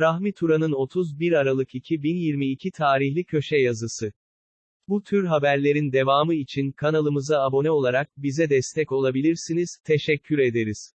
Rahmi Turan'ın 31 Aralık 2022 tarihli köşe yazısı. Bu tür haberlerin devamı için kanalımıza abone olarak bize destek olabilirsiniz. Teşekkür ederiz.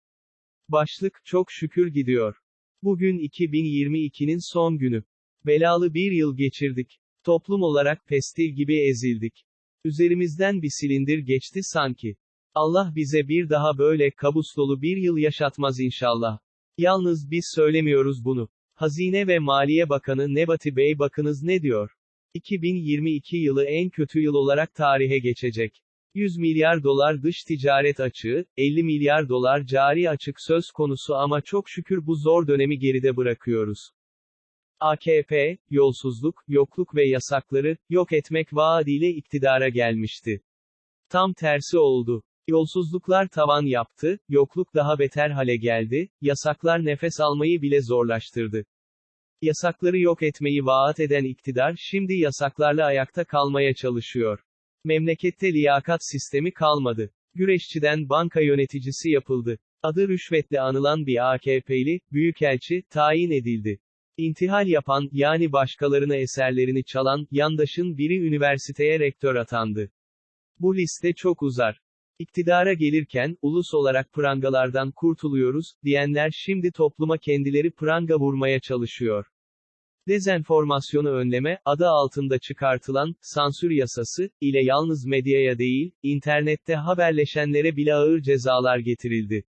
Başlık çok şükür gidiyor. Bugün 2022'nin son günü. Belalı bir yıl geçirdik. Toplum olarak pestil gibi ezildik. Üzerimizden bir silindir geçti sanki. Allah bize bir daha böyle kabus dolu bir yıl yaşatmaz inşallah. Yalnız biz söylemiyoruz bunu. Hazine ve Maliye Bakanı Nebati Bey bakınız ne diyor? 2022 yılı en kötü yıl olarak tarihe geçecek. 100 milyar dolar dış ticaret açığı, 50 milyar dolar cari açık söz konusu ama çok şükür bu zor dönemi geride bırakıyoruz. AKP, yolsuzluk, yokluk ve yasakları, yok etmek vaadiyle iktidara gelmişti. Tam tersi oldu. Yolsuzluklar tavan yaptı, yokluk daha beter hale geldi, yasaklar nefes almayı bile zorlaştırdı. Yasakları yok etmeyi vaat eden iktidar şimdi yasaklarla ayakta kalmaya çalışıyor. Memlekette liyakat sistemi kalmadı. Güreşçiden banka yöneticisi yapıldı. Adı rüşvetle anılan bir AKP'li, büyükelçi, tayin edildi. İntihal yapan, yani başkalarına eserlerini çalan, yandaşın biri üniversiteye rektör atandı. Bu liste çok uzar. İktidara gelirken, ulus olarak prangalardan kurtuluyoruz, diyenler şimdi topluma kendileri pranga vurmaya çalışıyor. Dezenformasyonu önleme, adı altında çıkartılan, sansür yasası, ile yalnız medyaya değil, internette haberleşenlere bile ağır cezalar getirildi.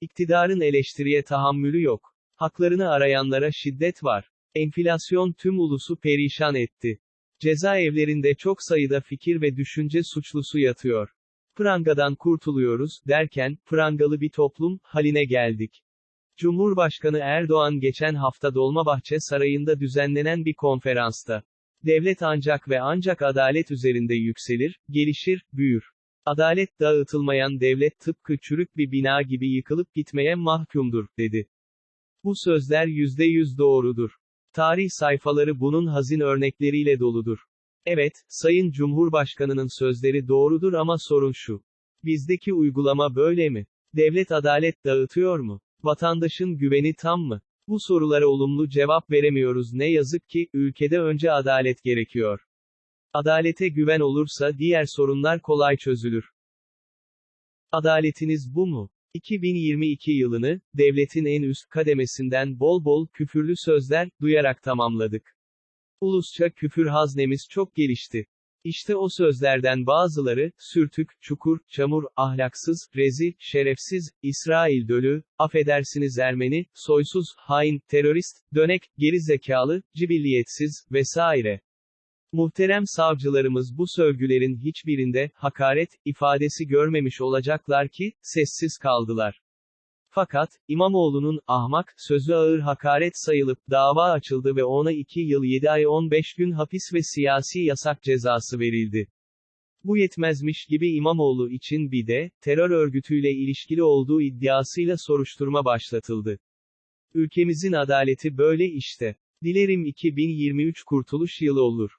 İktidarın eleştiriye tahammülü yok. Haklarını arayanlara şiddet var. Enflasyon tüm ulusu perişan etti. Cezaevlerinde çok sayıda fikir ve düşünce suçlusu yatıyor. Prangadan kurtuluyoruz, derken, prangalı bir toplum, haline geldik. Cumhurbaşkanı Erdoğan geçen hafta Dolmabahçe Sarayı'nda düzenlenen bir konferansta, devlet ancak ve ancak adalet üzerinde yükselir, gelişir, büyür. Adalet dağıtılmayan devlet tıpkı çürük bir bina gibi yıkılıp gitmeye mahkumdur, dedi. Bu sözler yüzde yüz doğrudur. Tarih sayfaları bunun hazin örnekleriyle doludur. Evet, Sayın Cumhurbaşkanının sözleri doğrudur ama sorun şu. Bizdeki uygulama böyle mi? Devlet adalet dağıtıyor mu? Vatandaşın güveni tam mı? Bu sorulara olumlu cevap veremiyoruz ne yazık ki, ülkede önce adalet gerekiyor. Adalete güven olursa diğer sorunlar kolay çözülür. Adaletiniz bu mu? 2022 yılını, devletin en üst kademesinden bol bol küfürlü sözler, duyarak tamamladık. Ulusça küfür haznemiz çok gelişti. İşte o sözlerden bazıları, sürtük, çukur, çamur, ahlaksız, rezil, şerefsiz, İsrail dölü, affedersiniz Ermeni, soysuz, hain, terörist, dönek, geri zekalı, cibilliyetsiz, vesaire. Muhterem savcılarımız bu sövgülerin hiçbirinde, hakaret, ifadesi görmemiş olacaklar ki, sessiz kaldılar. Fakat, İmamoğlu'nun, ahmak, sözü ağır hakaret sayılıp, dava açıldı ve ona 2 yıl 7 ay 15 gün hapis ve siyasi yasak cezası verildi. Bu yetmezmiş gibi İmamoğlu için bir de, terör örgütüyle ilişkili olduğu iddiasıyla soruşturma başlatıldı. Ülkemizin adaleti böyle işte. Dilerim 2023 kurtuluş yılı olur.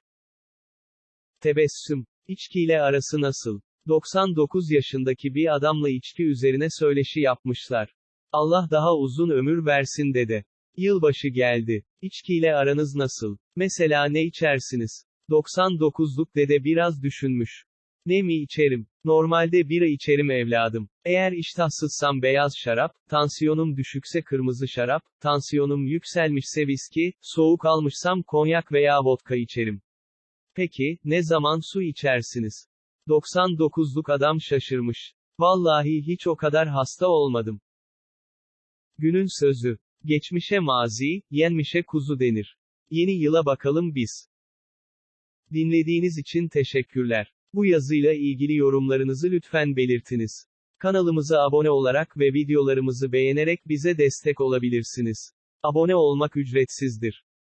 Tebessüm. İçkiyle arası nasıl? 99 yaşındaki bir adamla içki üzerine söyleşi yapmışlar. Allah daha uzun ömür versin dede. Yılbaşı geldi. İçkiyle aranız nasıl? Mesela ne içersiniz? 99'luk dede biraz düşünmüş. Ne mi içerim? Normalde bira içerim evladım. Eğer iştahsızsam beyaz şarap, tansiyonum düşükse kırmızı şarap, tansiyonum yükselmişse viski, soğuk almışsam konyak veya vodka içerim. Peki, ne zaman su içersiniz? 99'luk adam şaşırmış. Vallahi hiç o kadar hasta olmadım. Günün sözü. Geçmişe mazi, yenmişe kuzu denir. Yeni yıla bakalım biz. Dinlediğiniz için teşekkürler. Bu yazıyla ilgili yorumlarınızı lütfen belirtiniz. Kanalımıza abone olarak ve videolarımızı beğenerek bize destek olabilirsiniz. Abone olmak ücretsizdir.